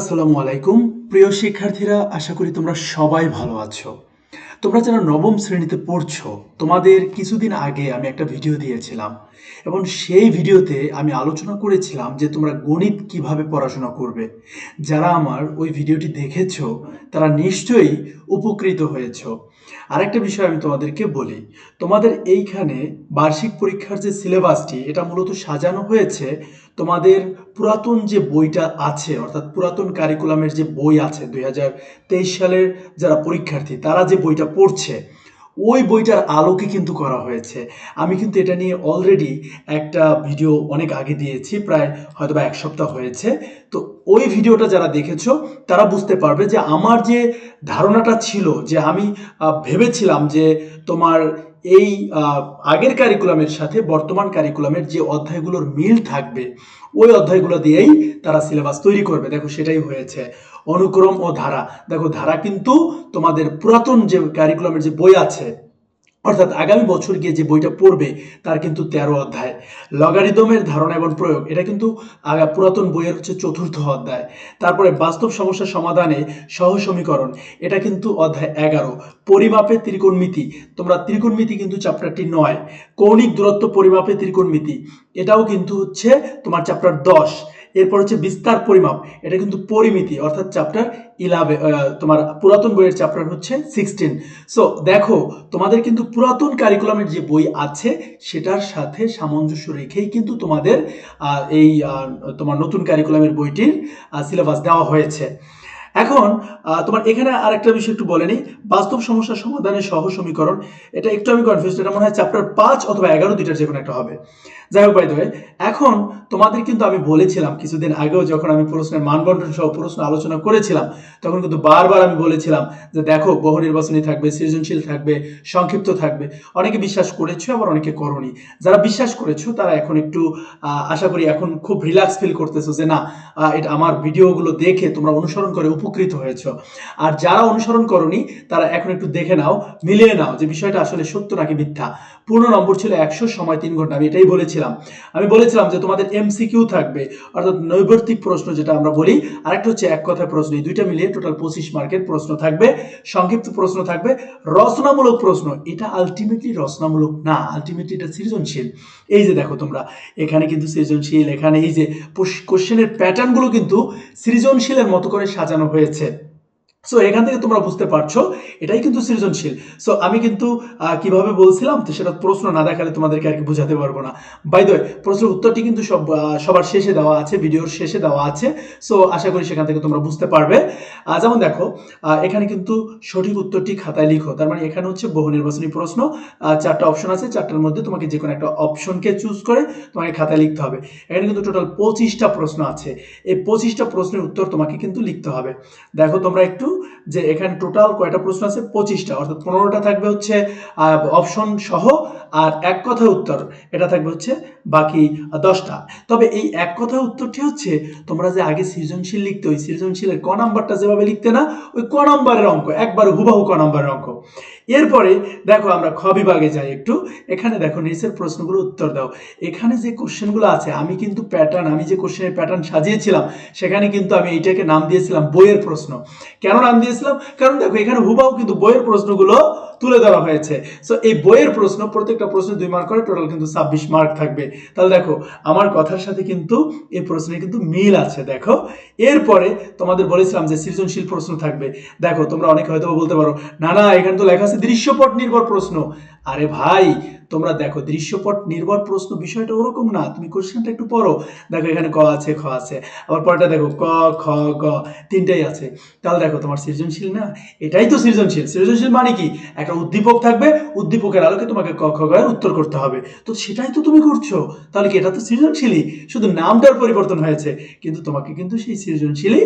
আসসালামু আলাইকুম। প্রিয় শিক্ষার্থীরা, আশা করি তোমরা সবাই ভালো আছো। তোমরা যারা নবম শ্রেণীতে পড়ছো, তোমাদের কিছুদিন আগে আমি একটা ভিডিও দিয়েছিলাম এবং সেই ভিডিওতে আমি আলোচনা করেছিলাম যে তোমরা গণিত কীভাবে পড়াশোনা করবে। যারা আমার ওই ভিডিওটি দেখেছ, তারা নিশ্চয়ই উপকৃত হয়েছো। আরেকটা বিষয় আমি তোমাদেরকে বলি, তোমাদের এইখানে বার্ষিক পরীক্ষার যে সিলেবাসটি, এটা মূলত সাজানো হয়েছে তোমাদের পুরাতন যে বইটা আছে, অর্থাৎ পুরাতন কারিকুলামের যে বই আছে, দুই হাজার তেইশ সালের যারা পরীক্ষার্থী, তারা যে বইটা পড়ছে, ওই বইটার আলোকে কিন্তু করা হয়েছে। আমি কিন্তু এটা নিয়ে অলরেডি একটা ভিডিও অনেক আগে দিয়েছি, প্রায় হয়তো বা এক সপ্তাহ হয়েছে। তো ওই ভিডিওটা যারা দেখেছ, তারা বুঝতে পারবে যে আমার যে ধারণাটা ছিল, যে আমি ভেবেছিলাম যে তোমার এই আগের কারিকুলামের সাথে বর্তমান কারিকুলামের যে অধ্যায়গুলোর মিল থাকবে, ওই অধ্যায়গুলো দিয়েই তারা সিলেবাস তৈরি করবে। দেখো, সেটাই হয়েছে। অনুক্রম ও ধারা। দেখো, ধারা কিন্তু তোমাদের পুরাতন যে কারিকুলামের যে বই আছে অর্থাৎ আগামী বছর গিয়ে যে বইটা পড়বে, তার কিন্তু তেরো অধ্যায়। লগারিদমের ধারণা এবং প্রয়োগ, এটা কিন্তু পুরাতন বইয়ের হচ্ছে চতুর্থ অধ্যায়। তারপরে বাস্তব সমস্যা সমাধানে সহ সমীকরণ, এটা কিন্তু অধ্যায় এগারো। পরিমাপে ত্রিকোণমিতি, তোমরা ত্রিকোণমিতি কিন্তু চ্যাপ্টারটি নয়। কৌণিক দূরত্ব পরিমাপে ত্রিকোণমিতি, এটাও কিন্তু হচ্ছে তোমার চ্যাপ্টার দশ। এরপর হচ্ছে বিস্তার পরিমাপ। এটা কিন্তু পরিমিতি, অর্থাৎ চ্যাপ্টার ইলেভেন তোমার পুরাতন বইয়ের চ্যাপ্টার হচ্ছে সিক্সটিন সো দেখো, তোমাদের কিন্তু পুরাতন কারিকুলামের যে বই আছে, সেটার সাথে সামঞ্জস্য রেখেই কিন্তু তোমাদের এই তোমার নতুন কারিকুলামের বইটির সিলেবাস দেওয়া হয়েছে। এখন তোমার এখানে আরেকটা বিষয় একটু বলে নিই। বাস্তব সমস্যা সমাধানের সহ সমীকরণ। এটা একটু আমি কনফিউজ এটা মনে হয় চ্যাপ্টার পাঁচ অথবা এগারো দুইটার যে কোনো একটা হবে। যাই হোক বাই দ্য এখন তোমাদের কিন্তু আমি বলেছিলাম, কিছুদিন আগেও যখন আমি প্রশ্নের মানবন্টন সহ প্রশ্ন আলোচনা করেছিলাম, তখন কিন্তু বারবার আমি বলেছিলাম যে দেখো, বহু নির্বাচনী থাকবে, সৃজনশীল থাকবে, সংক্ষিপ্ত থাকবে। অনেকে বিশ্বাস করেছ, আবার অনেকে করনি। যারা বিশ্বাস করেছ, তারা এখন একটু আশা করি এখন খুব রিল্যাক্স ফিল করতেছো যে না এটা আমার ভিডিওগুলো দেখে তোমরা অনুসরণ করে উপকৃত হয়েছো। আর যারা অনুসরণ করনি, তারা এখন একটু দেখে নাও, মিলিয়ে নাও যে বিষয়টা আসলে সত্য নাকি মিথ্যা। পূর্ণ নম্বর ছিল একশো সময় তিন ঘণ্টা, আমি এটাই বলেছিলাম। আমি বলেছিলাম যে তোমাদের এমসিকিউ থাকবে, অর্থাৎ নৈবর্তিক প্রশ্ন যেটা আমরা বলি, আরেকটা হচ্ছে এক কথায় প্রশ্ন, এই দুইটা মিলিয়ে টোটাল পঁচিশ মার্কের প্রশ্ন থাকবে, সংক্ষিপ্ত প্রশ্ন থাকবে। রচনামূলক প্রশ্ন, এটা আলটিমেটলি রচনামূলক না আলটিমেটলি এটা সৃজনশীল। এই যে দেখো তোমরা, এখানে কিন্তু সৃজনশীল, এখানে এই যে কোশ্চেনের প্যাটার্নগুলো কিন্তু সৃজনশীলের মতো করে সাজানো হয়েছে। সো এখান থেকে তোমরা বুঝতে পারছ, এটাই কিন্তু সৃজনশীল। সো আমি কিন্তু কীভাবে বলছিলাম তো সেটা প্রশ্ন না দেখালে তোমাদেরকে আর কি বোঝাতে পারব না। বাই দ্য প্রশ্নের উত্তরটি কিন্তু সব সবার শেষে দেওয়া আছে, ভিডিওর শেষে দেওয়া আছে। সো আশা করি সেখান থেকে তোমরা বুঝতে পারবে। যেমন দেখো এখানে কিন্তু সঠিক উত্তরটি খাতায় লিখো। তার মানে এখানে হচ্ছে বহু নির্বাচনী প্রশ্ন চারটা অপশন আছে। চারটার মধ্যে তোমাকে যে কোনো একটা অপশনকে চুজ করে তোমাকে খাতায় লিখতে হবে। এখানে কিন্তু টোটাল পঁচিশটা প্রশ্ন আছে। এই পঁচিশটা প্রশ্নের উত্তর তোমাকে কিন্তু লিখতে হবে। দেখো তোমরা একটু যে এখানে টোটাল কয়টা প্রশ্ন আছে? পঁচিশটা। অর্থাৎ পনেরোটা থাকবে হচ্ছে অপশন সহ আর এক কথা উত্তর। এটা থাকবে হচ্ছে বাকি দশটা। তবে এই এক কথা উত্তরটি হচ্ছে, তোমরা যে আগে সৃজনশীল লিখতে ওই সৃজনশীলের ক নাম্বারটা যেভাবে লিখতে না, ওই ক নাম্বারের অঙ্ক একবার হুবাহু ক নাম্বারের অঙ্ক। এরপরে দেখো আমরা খ বিভাগে যাই একটু। এখানে দেখো নিচের প্রশ্নগুলো উত্তর দাও। এখানে যে কোশ্চেনগুলো আছে, আমি কিন্তু প্যাটার্ন আমি যে কোশ্চেনের প্যাটার্ন সাজিয়েছিলাম, সেখানে কিন্তু আমি এইটাকে নাম দিয়েছিলাম বইয়ের প্রশ্ন। কেন নাম দিয়েছিলাম? কারণ দেখো এখানে হুবাহু কিন্তু বইয়ের প্রশ্নগুলো তুলে ধরা হয়েছে। সো এই বইয়ের প্রশ্ন, প্রত্যেকটা প্রশ্ন দুই মার্ক করে টোটাল কিন্তু ছাব্বিশ মার্ক থাকবে। তাহলে দেখো, আমার কথার সাথে কিন্তু এই প্রশ্নে কিন্তু মিল আছে, দেখো। এরপরে তোমাদের বলেছিলাম যে সৃজনশীল প্রশ্ন থাকবে। দেখো, তোমরা অনেক হয়তো বলতে পারো, না না, এখানে তো লেখা আছে দৃশ্যপট নির্ভর প্রশ্ন। আরে ভাই তোমরা দেখো, দৃশ্যপট নির্ভর প্রশ্ন, বিষয়টা ওরকম না। তুমি কোশ্চেনটা একটু পড়ো। দেখো, এখানে ক আছে, খ আছে। আবার পরটা দেখো, ক, খ, গ, তিনটাই আছে। তাহলে দেখো, তোমার সৃজনশীল না? এটাই তো সৃজনশীল। সৃজনশীল মানে কি? একটা উদ্দীপক থাকবে, উদ্দীপকের আলোকে তোমাকে ক, খ, গ উত্তর করতে হবে। তো সেটাই তো তুমি করছ। তাহলে কি এটা তো সৃজনশীলই? শুধু নামটার পরিবর্তন হয়েছে, কিন্তু তোমাকে কিন্তু সেই সৃজনশীলই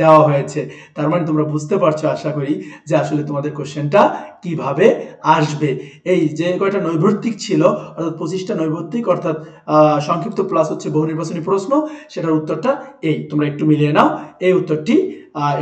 দেওয়া হয়েছে। তার মানে তোমরা বুঝতে পারছ, আশা করি, যে আসলে তোমাদের কোশ্চেনটা কীভাবে আসবে। এই যে কয়টা নৈবর্তিক ছিল, অর্থাৎ পঁচিশটা নৈবর্তিক অর্থাৎ সংক্ষিপ্ত প্লাস হচ্ছে বহু নির্বাচনী প্রশ্ন, সেটার উত্তরটা এই। তোমরা একটু মিলিয়ে নাও, এই উত্তরটি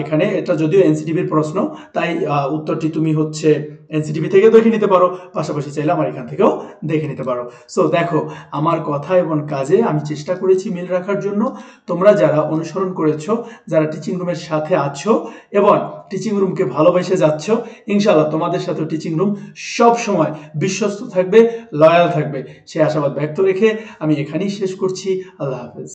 এখানে এটা যদিও এনসিটিভির প্রশ্ন, তাই উত্তরটি তুমি হচ্ছে এনসিটিভি থেকে দেখে নিতে পারো, পাশাপাশি চাইলে আমার এখান থেকেও দেখে নিতে পারো। সো দেখো, আমার কথা এবং কাজে আমি চেষ্টা করেছি মিল রাখার জন্য। তোমরা যারা অনুসরণ করেছ, যারা টিচিং রুমের সাথে আছো এবং টিচিং রুমকে ভালোবেসে যাচ্ছ, ইনশাআল্লাহ তোমাদের সাথে টিচিং রুম সব সময় বিশ্বস্ত থাকবে লয়াল থাকবে। সে আশাবাদ ব্যক্ত রেখে আমি এখানেই শেষ করছি। আল্লাহ হাফেজ।